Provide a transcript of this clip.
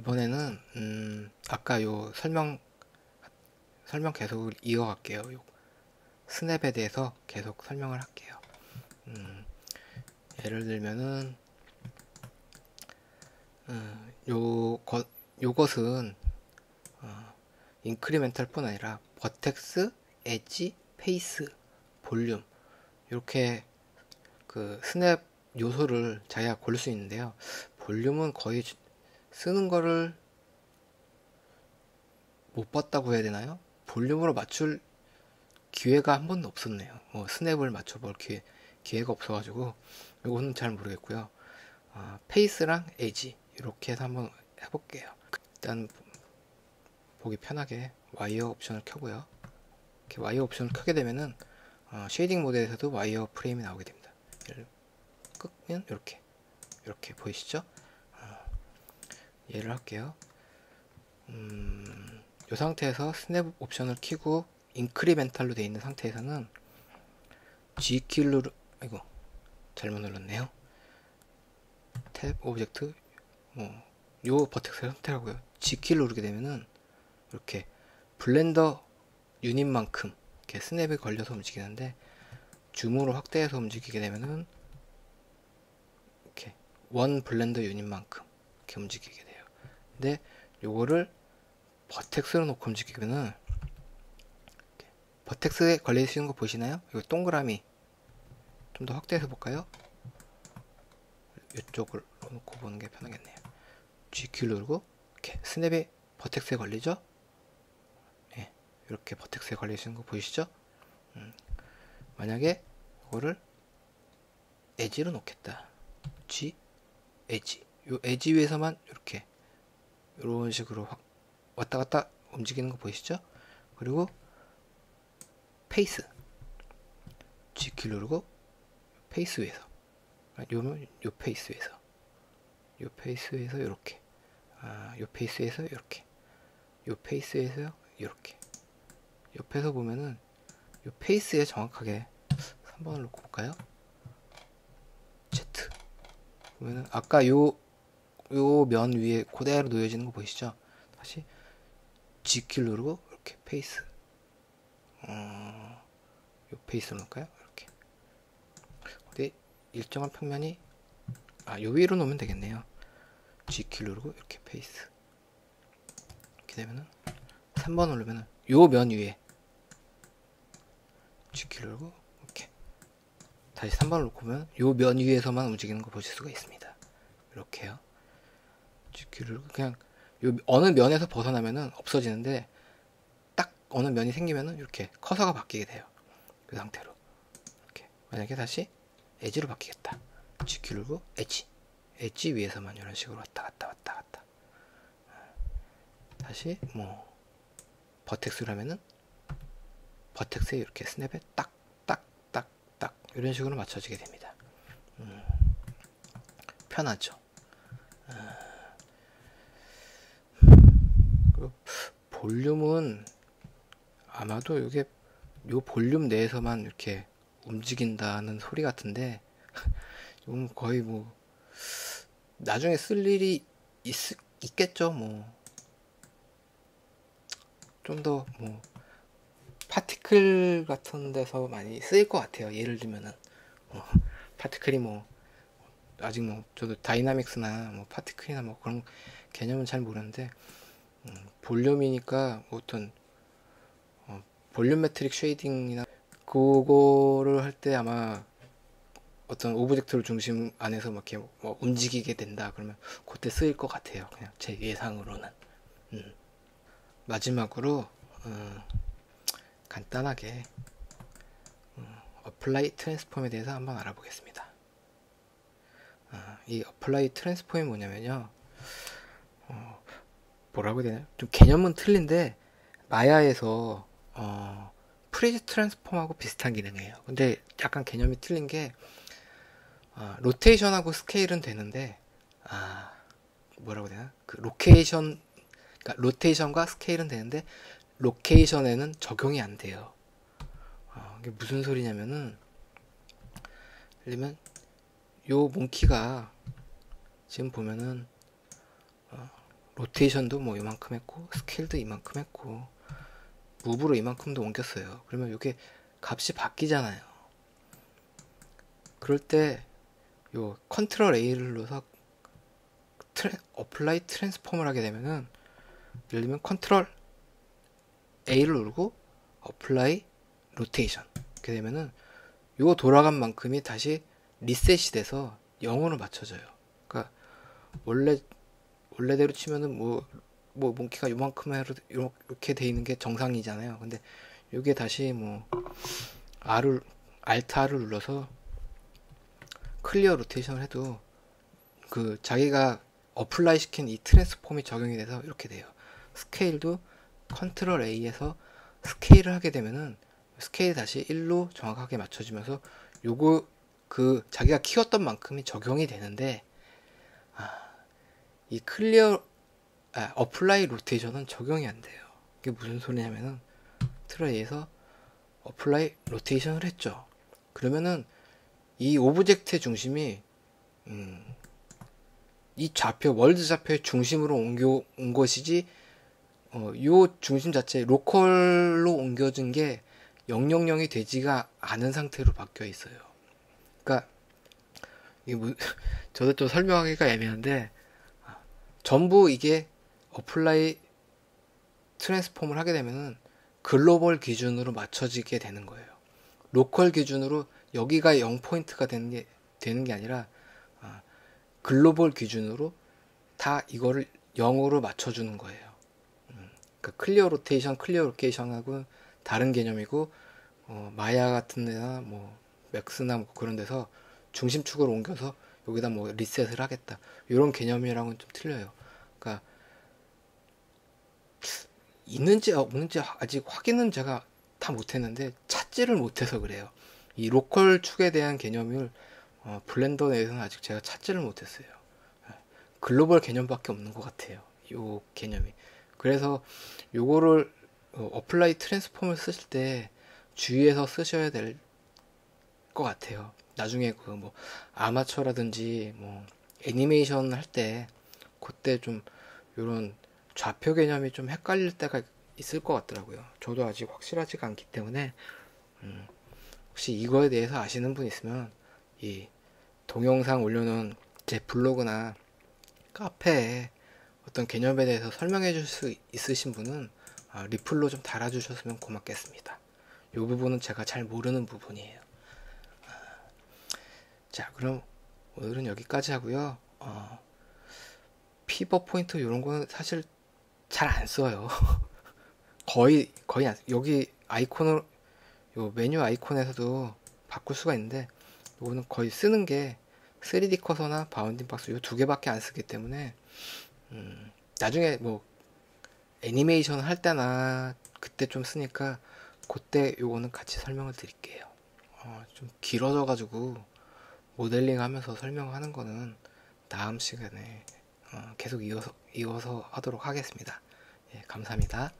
이번에는 음, 아까 요 설명 설명 계속 이어갈게요. 요 스냅에 대해서 계속 설명을 할게요. 음, 예를 들면은 음, 요 거, 요것은 어, 인크리멘탈뿐 아니라 버텍스, 엣지, 페이스, 볼륨 이렇게 그 스냅 요소를 자기가 고를 수 있는데요. 볼륨은 거의 쓰는 거를 못 봤다고 해야 되나요? 볼륨으로 맞출 기회가 한 번도 없었네요. 뭐 스냅을 맞춰볼 기회, 기회가 없어가지고 이거는 잘 모르겠고요. 아, 페이스랑 에지 이렇게 해서 한번 해볼게요. 일단 보기 편하게 와이어 옵션을 켜고요. 이렇게 와이어 옵션을 켜게 되면은 어, 쉐이딩 모드에서도 와이어 프레임이 나오게 됩니다. 끄면 이렇게 이렇게 보이시죠? 어, 얘를 할게요. 음, 이 상태에서 스냅 옵션을 키고 인크리멘탈로 되어 있는 상태에서는 G키를 아이고 잘못 눌렀네요. 탭 오브젝트 뭐 요 버텍스를 선택하고요. G키를 누르게 되면은 이렇게 블렌더 유닛만큼 이렇게 스냅이 걸려서 움직이는데 줌으로 확대해서 움직이게 되면은 이렇게 원 블렌더 유닛만큼 이렇게 움직이게 돼요. 근데 요거를 버텍스로 놓고 움직이면은 버텍스에 걸려 있는 거 보시나요? 이거 동그라미 좀 더 확대해서 볼까요? 이쪽을 놓고 보는 게 편하겠네요. G키 누르고 이렇게 스냅이 버텍스에 걸리죠? 네, 이렇게 버텍스에 걸려 있는 거 보이시죠? 음, 만약에 이거를 에지로 놓겠다. G 에지. 요 에지 위에서만 이렇게 이런 식으로 확 왔다 갔다 움직이는 거 보이시죠? 그리고 페이스. G키 누르고 페이스 위에서. 요면 요 페이스 위에서. 요 페이스 위에서 이렇게. 아, 요 페이스에서 이렇게. 요 페이스에서 이렇게. 옆에서 보면은 요 페이스에 정확하게 3번을 놓고 볼까요? Z. 보면은 아까 요 요 면 위에 그대로 놓여지는 거 보이시죠? 다시 G키를 누르고 이렇게 페이스 어, 요 페이스 놓을까요? 이렇게 어디 일정한 평면이 아, 요 위로 놓으면 되겠네요. G키 누르고 이렇게 페이스 이렇게 되면은 3번 누르면은 요 면 위에 G키 누르고 이렇게 다시 3번을 놓고 보면 요 면 위에서만 움직이는 거 보실 수가 있습니다. 이렇게요. 누르고 그냥 요 어느 면에서 벗어나면은 없어지는데 딱 어느 면이 생기면은 이렇게 커서가 바뀌게 돼요. 그 상태로. 이렇게. 만약에 다시 에지로 바뀌겠다. 누르고 에지 엣지 위에서만 이런 식으로 왔다 갔다 왔다 갔다. 다시 뭐 버텍스로 하면은 버텍스에 이렇게 스냅에 딱 딱 딱 딱 이런 식으로 맞춰지게 됩니다. 음, 편하죠. 그 볼륨은 아마도 이게 요 볼륨 내에서만 이렇게 움직인다는 소리 같은데 이건 거의 뭐 나중에 쓸 일이 있, 있겠죠, 뭐. 좀 더, 뭐, 파티클 같은 데서 많이 쓰일 것 같아요. 예를 들면은, 뭐, 파티클이 뭐, 아직 뭐, 저도 다이나믹스나 뭐, 파티클이나 뭐, 그런 개념은 잘 모르는데, 음, 볼륨이니까 어떤, 어, 볼륨 매트릭 쉐이딩이나, 그거를 할 때 아마 어떤 오브젝트를 중심 안에서 막 이렇게 뭐 움직이게 된다 그러면 그때 쓰일 것 같아요. 그냥 제 예상으로는. 음. 마지막으로 음, 간단하게 음, 어플라이 트랜스폼에 대해서 한번 알아보겠습니다. 어, 이 어플라이 트랜스폼이 뭐냐면요. 어, 뭐라고 해야 되나요? 좀 개념은 틀린데 마야에서 어, 프리즈 트랜스폼하고 비슷한 기능이에요. 근데 약간 개념이 틀린 게 아, 로테이션하고 스케일은 되는데 아 뭐라고 해야 되나 그 로케이션 그러니까 로테이션과 스케일은 되는데 로케이션에는 적용이 안 돼요. 어, 이게 무슨 소리냐면은 들면 요 몽키가 지금 보면은 어, 로테이션도 뭐 이만큼 했고 스케일도 이만큼 했고 무브로 이만큼도 옮겼어요. 그러면 이게 값이 바뀌잖아요. 그럴 때 요 컨트롤 A를 눌러서 트레, 어플라이 트랜스폼을 하게 되면은 예를 들면 컨트롤 A를 누르고 어플라이 로테이션 이렇게 되면은 요 돌아간 만큼이 다시 리셋이 돼서 0으로 맞춰져요. 그러니까 원래 원래대로 치면은 뭐, 뭐, 몽키가 요만큼 해로 이렇게 돼 있는 게 정상이잖아요. 근데 요게 다시 뭐, R을, Alt R을 눌러서 클리어 로테이션을 해도 그 자기가 어플라이 시킨 이 트랜스폼이 적용이 돼서 이렇게 돼요. 스케일도 컨트롤 A에서 스케일을 하게 되면은 스케일 다시 1로 정확하게 맞춰지면서 요거 그 자기가 키웠던 만큼이 적용이 되는데 아, 이 클리어 아, 어플라이 로테이션은 적용이 안 돼요. 이게 무슨 소리냐면은 트레이에서 어플라이 로테이션을 했죠. 그러면은 이 오브젝트의 중심이 음, 이 좌표 월드 좌표의 중심으로 옮겨 온 것이지 어, 요 중심 자체 로컬로 옮겨진 게 000이 되지가 않은 상태로 바뀌어 있어요. 그러니까 이게 뭐, 저도 좀 설명하기가 애매한데 전부 이게 어플라이 트랜스폼을 하게 되면은 글로벌 기준으로 맞춰지게 되는 거예요. 로컬 기준으로 여기가 0포인트가 되는 게, 되는 게 아니라, 아, 글로벌 기준으로 다 이거를 0으로 맞춰주는 거예요. 음, 그러니까 클리어 로테이션, 클리어 로케이션하고 다른 개념이고, 어, 마야 같은 데나 뭐, 맥스나 뭐 그런 데서 중심축을 옮겨서 여기다 뭐 리셋을 하겠다. 이런 개념이랑은 좀 틀려요. 그러니까 있는지 없는지 아직 확인은 제가 다 못했는데 찾지를 못해서 그래요. 이 로컬 축에 대한 개념을 어, 블렌더 내에서는 아직 제가 찾지를 못했어요. 예. 글로벌 개념밖에 없는 것 같아요. 요 개념이. 그래서 요거를 어, 플라이 트랜스폼을 쓰실 때 주의해서 쓰셔야 될 것 같아요. 나중에 그 뭐 아마추어라든지 뭐 애니메이션 할 때 그때 좀 이런 좌표 개념이 좀 헷갈릴 때가 있을 것 같더라고요. 저도 아직 확실하지가 않기 때문에 음, 혹시 이거에 대해서 아시는 분 있으면 이 동영상 올려놓은 제 블로그나 카페에 어떤 개념에 대해서 설명해 줄 수 있으신 분은 아, 리플로 좀 달아주셨으면 고맙겠습니다. 이 부분은 제가 잘 모르는 부분이에요. 자, 그럼 오늘은 여기까지 하고요. 어, 피버 포인트 이런 거는 사실 잘 안 써요. 거의 거의 안, 여기 아이콘을 요 메뉴 아이콘에서도 바꿀 수가 있는데 이거는 거의 쓰는 게 3D 커서나 바운딩 박스 요 두 개밖에 안 쓰기 때문에 음, 나중에 뭐 애니메이션 할 때나 그때 좀 쓰니까 그때 요거는 같이 설명을 드릴게요. 어, 좀 길어져 가지고 모델링 하면서 설명하는 거는 다음 시간에 어, 계속 이어서, 이어서 하도록 하겠습니다. 예, 감사합니다.